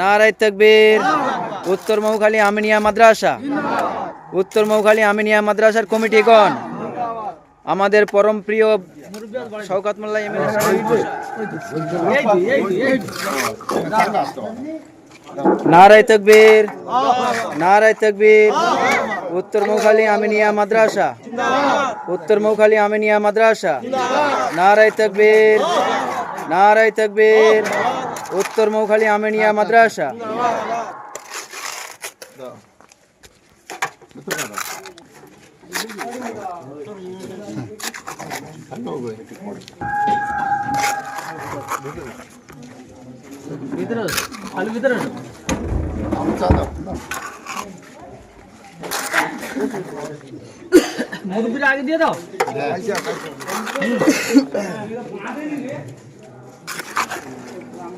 নারায় তকবীর, উত্তর মৌখালী আমিনিয়া মাদ্রাসা। উত্তর মৌখালী আমিনিয়া মাদ্রাসার কমিটিগণ, আমাদের পরম প্রিয় শওকাত মোল্লা নারায় তকবীর নারায় তকবীর, উত্তর মৌখালী আমিনিয়া মাদ্রাসা। উত্তর মৌখালী আমিনিয়া মাদ্রাসা। নারায় তকবীর নারায় তকবীর উত্তর মৌখালী আমিনিয়া মাদ্রাসা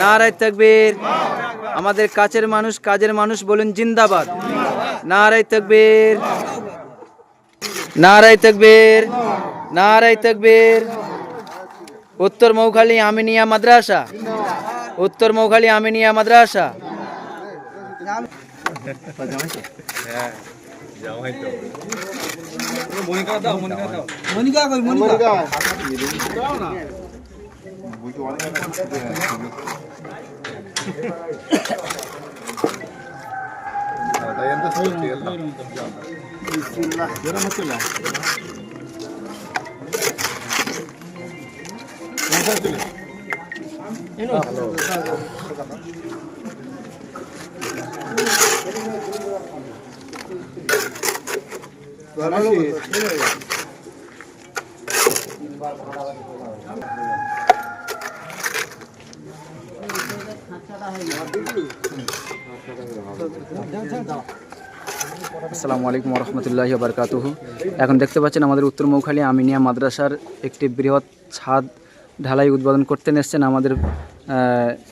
নারায় তকবীর। আমাদের কাছের মানুষ কাজের মানুষ বলুন জিন্দাবাদ। নারায় তকবীর। নারায় তকবীর। নারায় তকবীর। উত্তর মৌখালি আমিনিয়া মাদ্রাসা। উত্তর মৌখালি আমিনিয়া মাদ্রাসা। ಏನು আসসালামু আলাইকুম রহমতুল্লাহি বারকাতুহ এখন দেখতে পাচ্ছেন আমাদের উত্তর মৌখালী আমিনিয়া মাদ্রাসার একটি বৃহৎ ছাদ ঢালাই উদ্বোধন করতে এসেছেন আমাদের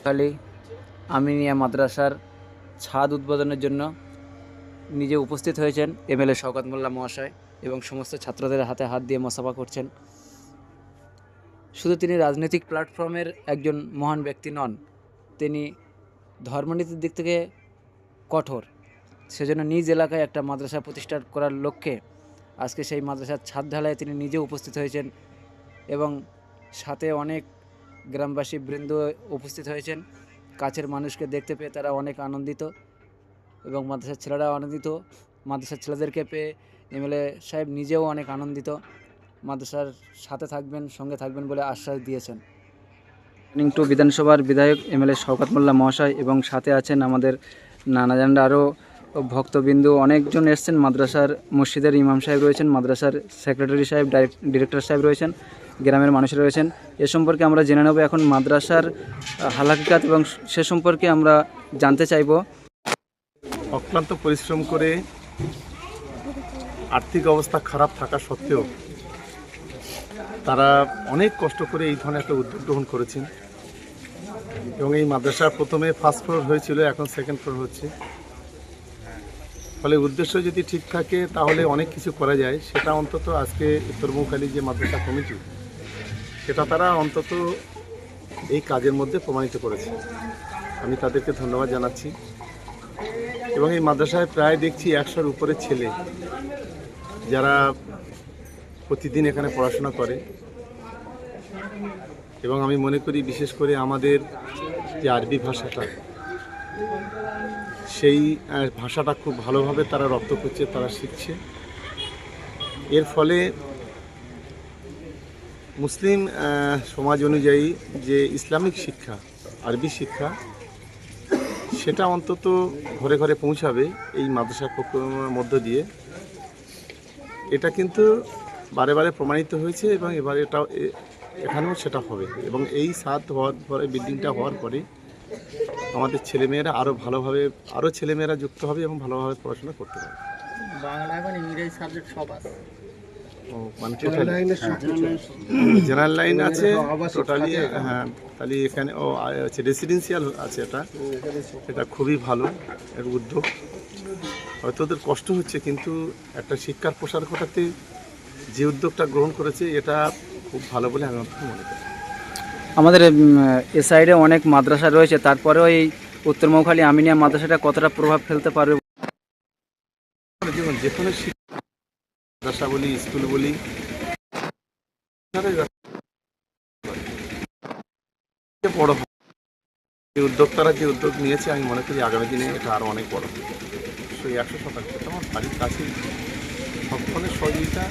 খালি আমিনিয়া মাদ্রাসার ছাদ উদ্বোধনের জন্য। নিজে উপস্থিত হয়েছেন এমএলএ শওকত মোল্লা মহাশয় এবং সমস্ত ছাত্রদের হাতে হাত দিয়ে মোসাফা করছেন। শুধু তিনি রাজনৈতিক প্ল্যাটফর্মের একজন মহান ব্যক্তি নন, তিনি ধর্মনীতির দিক থেকে কঠোর। সেজন্য নিজ এলাকায় একটা মাদ্রাসা প্রতিষ্ঠা করার লক্ষ্যে আজকে সেই মাদ্রাসার ছাদ ঢালায় তিনি নিজে উপস্থিত হয়েছেন এবং সাথে অনেক গ্রামবাসী বৃন্দ উপস্থিত হয়েছেন। কাছের মানুষকে দেখতে পেয়ে তারা অনেক আনন্দিত এবং মাদ্রাসার ছেলেরাও আনন্দিত। মাদ্রাসার ছেলেদেরকে পেয়ে এমএলএ সাহেব নিজেও অনেক আনন্দিত। মাদ্রাসার সাথে থাকবেন, সঙ্গে থাকবেন বলে আশ্বাস দিয়েছেন। টু বিধানসভার বিধায়ক এমএলএ শওকত মোল্লা মহাশয় এবং সাথে আছেন আমাদের নানা জানরা আরও ভক্তবিন্দু। অনেকজন এসছেন, মাদ্রাসার মসজিদের ইমাম সাহেব রয়েছেন, মাদ্রাসার সেক্রেটারি সাহেব ডিরেক্টর সাহেব রয়েছেন, গ্রামের মানুষরা রয়েছেন। এ সম্পর্কে আমরা জেনে নেব এখন মাদ্রাসার হালাকিকাত এবং সে সম্পর্কে আমরা জানতে চাইব। অক্লান্ত পরিশ্রম করে আর্থিক অবস্থা খারাপ থাকা সত্ত্বেও তারা অনেক কষ্ট করে এই ধরনের একটা উদ্যোগ গ্রহণ করেছেন। এবং এই মাদ্রাসা প্রথমে ফার্স্ট ফ্লোর হয়েছিল, এখন সেকেন্ড ফ্লোর হচ্ছে। ফলে উদ্দেশ্য যদি ঠিক থাকে, তাহলে অনেক কিছু করা যায়। সেটা অন্তত আজকে উত্তরমুখালী যে মাদ্রাসা কমিটি, সেটা তারা অন্তত এই কাজের মধ্যে প্রমাণিত করেছে। আমি তাদেরকে ধন্যবাদ জানাচ্ছি। এবং এই মাদ্রাসায় প্রায় দেখছি একশোর উপরে ছেলে, যারা প্রতিদিন এখানে পড়াশোনা করে। এবং আমি মনে করি, বিশেষ করে আমাদের যে আরবি ভাষাটা, সেই ভাষাটা খুব ভালোভাবে তারা রপ্ত করছে, তারা শিখছে। এর ফলে মুসলিম সমাজ অনুযায়ী যে ইসলামিক শিক্ষা, আরবি শিক্ষা, সেটা অন্তত ঘরে ঘরে পৌঁছাবে এই মাদ্রাসা মধ্য দিয়ে। এটা কিন্তু বারে বারে প্রমাণিত হয়েছে এবং এবার এটা এ- এখানেও সেটা হবে। এবং এই সাত হওয়ার পরে বিল্ডিংটা হওয়ার পরে আমাদের ছেলেমেয়েরা আরও ভালোভাবে আরও ছেলেমেয়েরা যুক্ত হবে এবং ভালোভাবে পড়াশোনা করতে পারবে। বাংলা এবং ইংরেজি সাবজেক্ট সব আছে। ও, মানে জেনারেল লাইন আছে। টোটালি হ্যাঁ তাহলে এখানে ও আছে রেসিডেন্সিয়াল আছে এটা। এটা খুবই ভালো এর উদ্যোগ হয়তো ওদের কষ্ট হচ্ছে কিন্তু একটা শিক্ষার প্রসার ঘটাতে যে উদ্যোগটা গ্রহণ করেছে এটা খুব ভালো বলে আমি মনে করি। আমাদের এ সাইডে অনেক মাদ্রাসা রয়েছে তারপরেও এই উত্তর মৌখালী আমিনিয়া মাদ্রাসাটা কতটা প্রভাব ফেলতে পারবে? যেমন যে কোনো শিক্ষা মাদ্রাসা বলি স্কুল বলি বড় হবে। উদ্যোক্তারা যে উদ্যোগ নিয়েছে আমি মনে করি আগামী দিনে এটা আরও অনেক বড় হবে। সেই একশো শতাংশ। আমার বাড়ির কাছেই সবক্ষণের সহযোগিতার